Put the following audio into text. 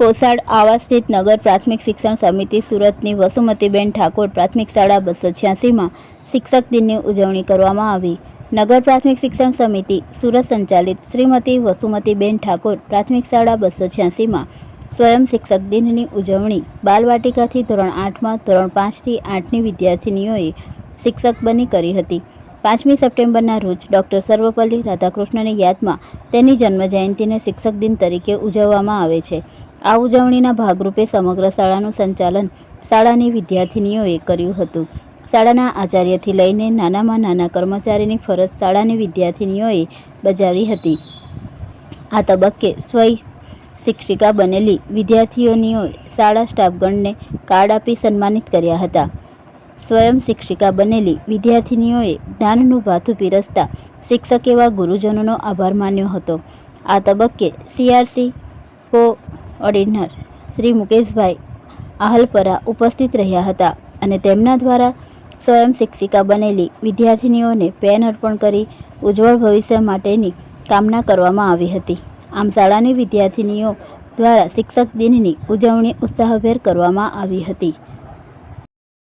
કોસાડ આવા સ્થિત નગર પ્રાથમિક શિક્ષણ સમિતિ સુરતની વસુમતીબેન ઠાકોર પ્રાથમિક શાળા બસો છ્યાસીમાં શિક્ષક દિનની ઉજવણી કરવામાં આવી. નગર પ્રાથમિક શિક્ષણ સમિતિ સુરત સંચાલિત શ્રીમતી વસુમતીબેન ઠાકોર પ્રાથમિક શાળા બસો છ્યાસીમાં સ્વયં શિક્ષક દિનની ઉજવણી બાલવાટિકાથી ધોરણ આઠમાં, ધોરણ પાંચથી આઠની વિદ્યાર્થિનીઓએ શિક્ષક બની કરી હતી. પાંચમી સપ્ટેમ્બરના રોજ ડૉક્ટર સર્વપલ્લી રાધાકૃષ્ણની યાદમાં તેની જન્મજયંતિને શિક્ષક દિન તરીકે ઉજવવામાં આવે છે. આ ઉજવણીના ભાગરૂપે સમગ્ર શાળાનું સંચાલન શાળાની વિદ્યાર્થિનીઓએ કર્યું હતું. શાળાના આચાર્યથી લઈને નાનામાં નાના કર્મચારીની ફરજ શાળાની વિદ્યાર્થિનીઓએ બજાવી હતી. આ તબક્કે સ્વય શિક્ષિકા બનેલી વિદ્યાર્થીઓનીઓએ શાળા સ્ટાફગણને કાર્ડ આપી સન્માનિત કર્યા હતા. સ્વયં શિક્ષિકા બનેલી વિદ્યાર્થિનીઓએ જ્ઞાનનું ભાથું પીરસતા શિક્ષક એવા ગુરુજનોનો આભાર માન્યો હતો. આ તબક્કે સીઆરસી કો ઓર્ડિનર શ્રી મુકેશભાઈ આહલપરા ઉપસ્થિત રહ્યા હતા અને તેમના દ્વારા સ્વયં શિક્ષિકા બનેલી વિદ્યાર્થિનીઓને પેન અર્પણ કરી ઉજ્જવળ ભવિષ્ય માટેની કામના કરવામાં આવી હતી. આમ શાળાની વિદ્યાર્થિનીઓ દ્વારા શિક્ષક દિનની ઉજવણી ઉત્સાહભેર કરવામાં આવી હતી.